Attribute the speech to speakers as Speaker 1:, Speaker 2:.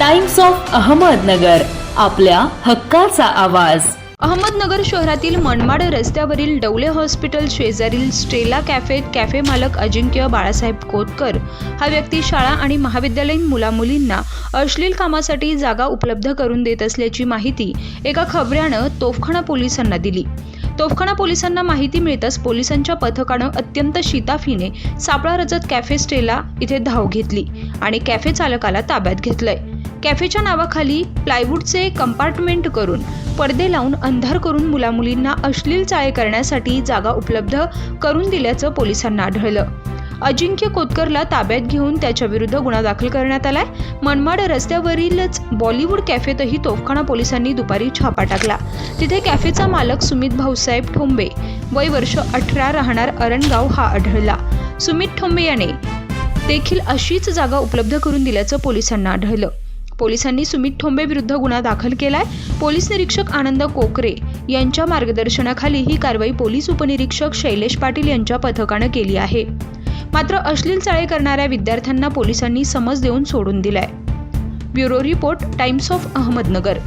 Speaker 1: Times of Ahmednagar आपल्या हक्काचा आवाज.
Speaker 2: अहमदनगर शहरातील मनमाड रस्त्यावरील डवले हॉस्पिटल शेजारील स्टेला कॅफेत कॅफे मालक अजिंक्य बाळासाहेब कोतकर हा व्यक्ती शाळा आणि महाविद्यालयीन मुलामुलींना अश्लील कामासाठी जागा उपलब्ध करून देत असल्याची माहिती एका खबऱ्यानं तोफखाना पोलिसांना दिली. तोफखाना पोलिसांना माहिती मिळताच पोलिसांच्या पथकानं अत्यंत शिताफीने सापळा रचत कॅफे स्टेला इथे धाव घेतली आणि कॅफे चालकाला ताब्यात घेतलंय. कॅफेच्या नावाखाली प्लायवूडचे कंपार्टमेंट करून पडदे लावून अंधार करून मुलामुलींना अश्लील चाळे करण्यासाठी जागा उपलब्ध करून दिल्याचं पोलिसांना आढळलं. अजिंक्य कोतकरला ताब्यात घेऊन त्याच्या विरुद्ध गुन्हा दाखल करण्यात आलाय. मनमाड रस्त्यावरीलच बॉलिवूड कॅफेतही तोफखाना पोलिसांनी दुपारी छापा टाकला. तिथे कॅफेचा मालक सुमित भाऊसाहेब ठोंबे वय वर्ष अठरा राहणार अरणगाव हा आढळला. सुमित ठोंबे याने देखील अशीच जागा उपलब्ध करून दिल्याचं पोलिसांना आढळलं. पोलिसांनी सुमित ठोंबे विरुद्ध गुन्हा दाखल केलाय. पोलीस निरीक्षक आनंद कोकरे यांच्या मार्गदर्शनाखाली ही कारवाई पोलीस उपनिरीक्षक शैलेश पाटील यांच्या पथकानं केली आहे. मात्र अश्लील चाळे करणाऱ्या विद्यार्थ्यांना पोलिसांनी समज देऊन सोडून दिलाय. Bureau report Times of Ahmednagar.